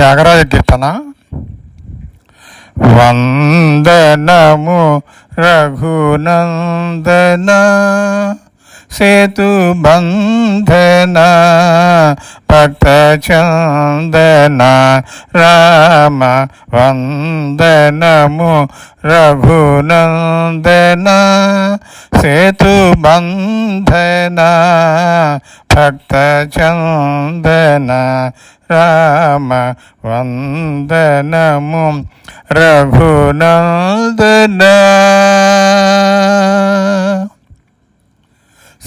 త్యాగరాజ కీర్తన వందనము రఘునందన సేతు బంధనా. భక్త రామ వందనము రఘునందన సేతు బంధన భక్త రామ వందనము రఘునందన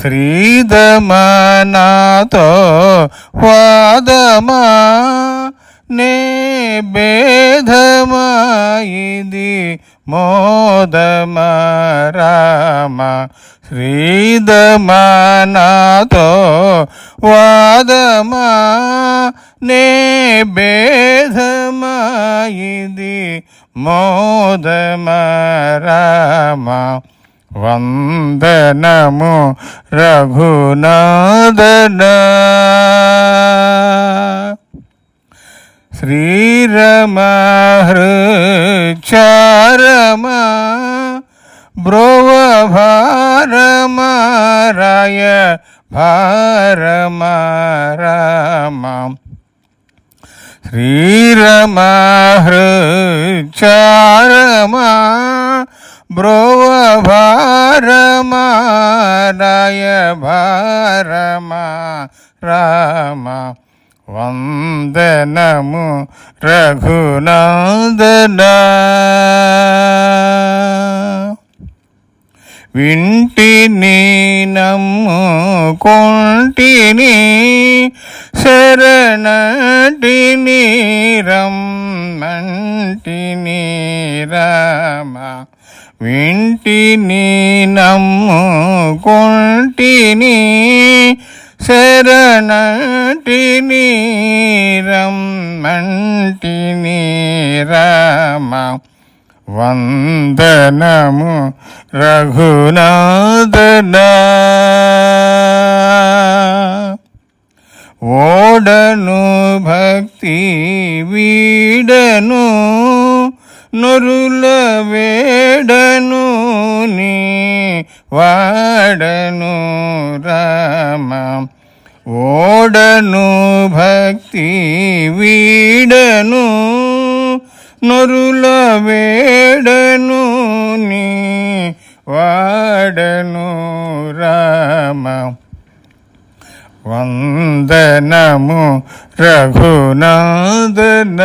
శ్రీదమనాతో వాదమా? నే భేదమా ఇది మోదమా రామ? శ్రీదమనాతో వాదమా? నే భేదమా ఇది మోదమా రామ? వందనము రఘునాదన శ్రీరమహృచారమా బ్రోవ భారమారాయ భారమ శ్రీరమ హృచారమ బ్రోవ భారమారాయ భారమ రామ వందనము రఘునందన. వింటిని నమ్ము కొంటిని శరణటిని రమ్మంటిని రామ వింటిని నమ్ముకొంటిని శరణటిని రమ్మంటిని రామ. వందనము రఘునాథన. ఓడను భక్తి వీడను నొరుల వేడను నొరుల వేడను నీ వాడను రామ. వందనము రఘునాథన.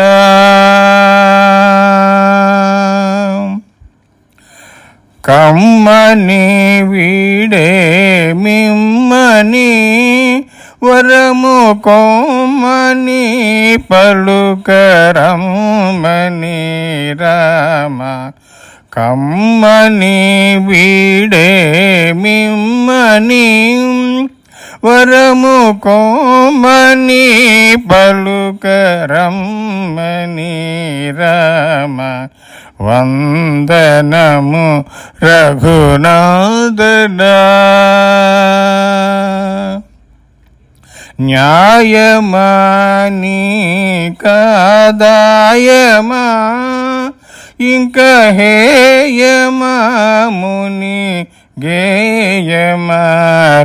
కమ్మని వీడే మిమ్మని వరము కోమని పలుకరమ్మని రామ కమ్మని వీడే మిమ్మని. వరము కోమని పలుకరమ్మని రామ వందనము రఘునాథన. న్యాయమాని కాదాయమా ఇంక హేయమా ముని గేయమా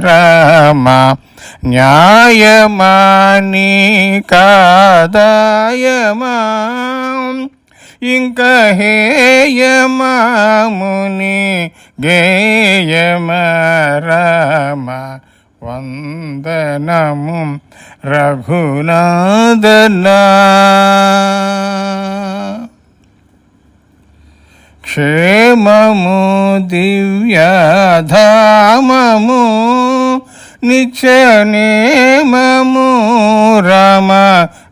రామ న్యాయమాని కాదాయమా ఇంక హేయమా ముని గేయమా రామ వందనము రఘునాదన క్షేమము దివ్యధామము నిత్యనేమము రమ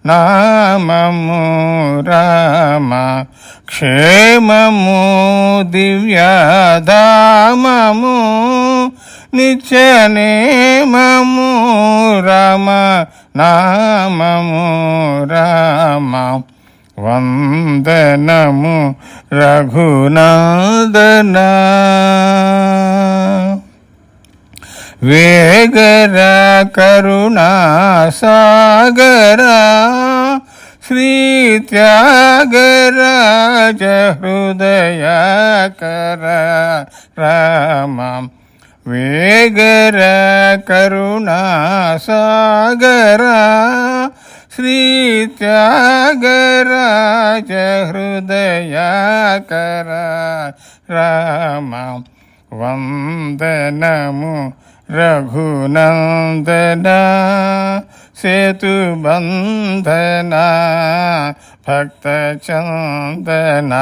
నామము రమ క్షేమము దివ్యధామము నిత్యనేమము రమ నామము రమ. వందనము రఘునాదన వేగర కరుణా సాగర. శ్రీత్యాగరాజ హృదయాకర రామ. వేగర కరుణాసాగర శ్రీత్యాగరాజ హృదయాకర. రామ వందనము రఘునందన. సేతు బంధన భక్త చందన.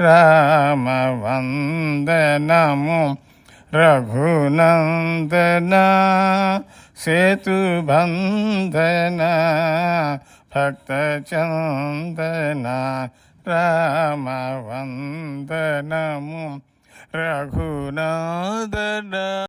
రామ వందనము రఘునందన సేతుబంధన భక్త చందన రామ వందనము రఘునాదన